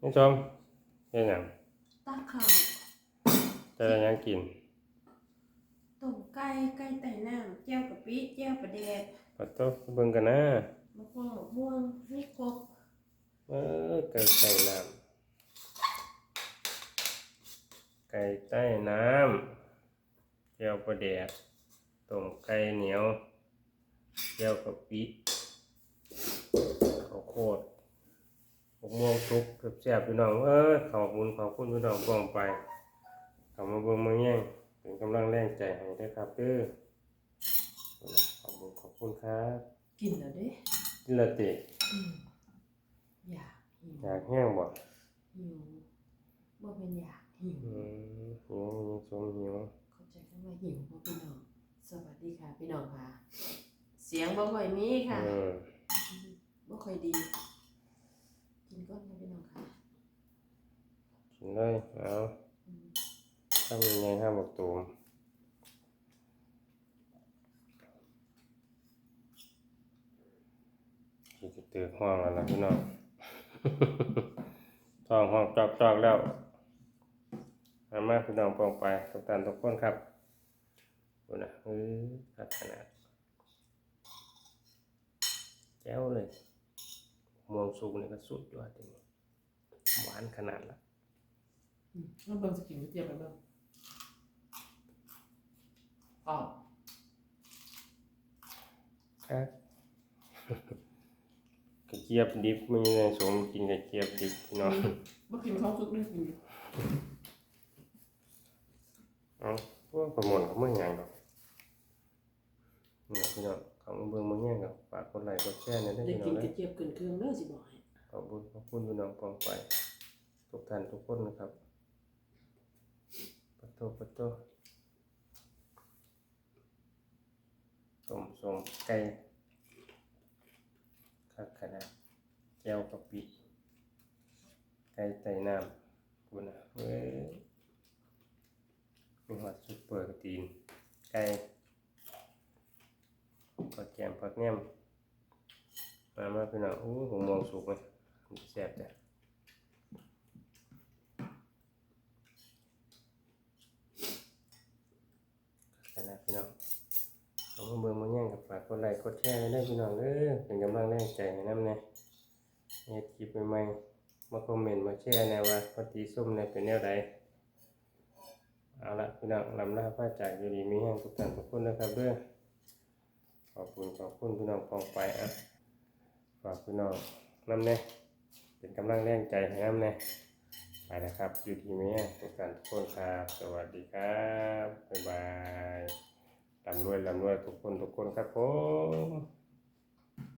นี่ชมเฮ็ดหยังตักข้าวจะได้หยังกินต้มไก่ไก่ไต่น้ำแจ่วกะปิแจ่วปลาแดกปัดโตะเบิ่งกันนะมะม่วงมะม่วงนี่ครบเออไก่ใต้น้ำไก่ใต้น้ำเจียวปลาแดกต้มไก่เหนียวเจียวกะปิข้าวโพด มะม่วงสุกแซ่บๆพี่น้องเอ้ยขอบคุณขอบคุณพี่น้องกองไปเข้ามาเบิ่งมาแย่งเป็นกำลังแรงใจให้ด้วยครับเด้อขอบคุณขอบคุณครับกินแล้วเด้กินและติอืมอยากหิวอยากแห้งบ่หิวบ่เป็นอยากหิวอืมหิวยังสมหิวเข้าใจคำว่าหิวบ่พี่น้องสวัสดีค่ะพี่น้องค่ะ เสียงบ่ค่อยมีค่ะอืมบ่ค่อยดี กินก่อนค่ะพี่น้องค่ะกินเลยเอาอืมทำยังไงห้ามบอกตูมที่จะตื่นห้องแล้วล่ะพี่น้องท้องห้องจอกจอกๆแล้วมามาพี่น้องปองไปทุกท่านทุกคนครับดูนะเออขัดขนาดแจ้วเลย ม่วงสุกนี่ก็สุดยอดจริงหวานขนาดละอืมแล้วเบิ่งสิกินก๋วยเตี๋ยวไปเบิ่งอ้าวครับกระเจี๊ยบดิบไม่ได้สมกินกระเจี๊ยบดิบพี่น้องบ่กินข้าวสุกได้กินเอาพวกประมวลเขาไม่ยังหรอกนี่พี่น้อง เขามาเบิ่งมาแย่งกับฝากกดไลค์กดแชร์หนะได้ได้พี่น้กิอนงกนะระเจี๊ยบเกินเครื่องเด้อสิบอกให้ขอบคุณขอบคุณพี่น้องปองไปทุกท่านทุกคนนะครับปะโตปะโตต้มส้มไก่คักขนาดแก้วกะปิไก่ไต่น้ำกูนะเว้ยมีหอดซุปเปอร์กระตีนไก่ ผัดแกมผัดแหนมมามาพี่น้องอู้ผมมองสุกไหมมันแซ่บจ้ะขนาดพี่น้องเอามาเบิ่งมาแย่งกับฝากกดไลค์กดแชร์ได้พี่น้องเด้อเป็นกำลังแรงใจให้น้ำแน่เฮ็ดคลิปใหม่ๆมาคอมเมนต์มาแชร์แนวว่าปฏิส้มในเป็นแนวใดเอาละพี่น้องลำลาพระจากอยู่ดีมีแห้งทุกท่านทุกคนนะครับเด้อ ขอบคุณขอบคุณพี่น้องกองไปอะฝากพี่น้องน้ำแน่เป็นกำลังแรงใจให้น้ำแน่ไปนะครับ อยู่ที่เมียทุกท่านทุกคนครับ สวัสดีครับ บ๊ายบายลำรวยลำรวยทุกคนทุกคนครับผม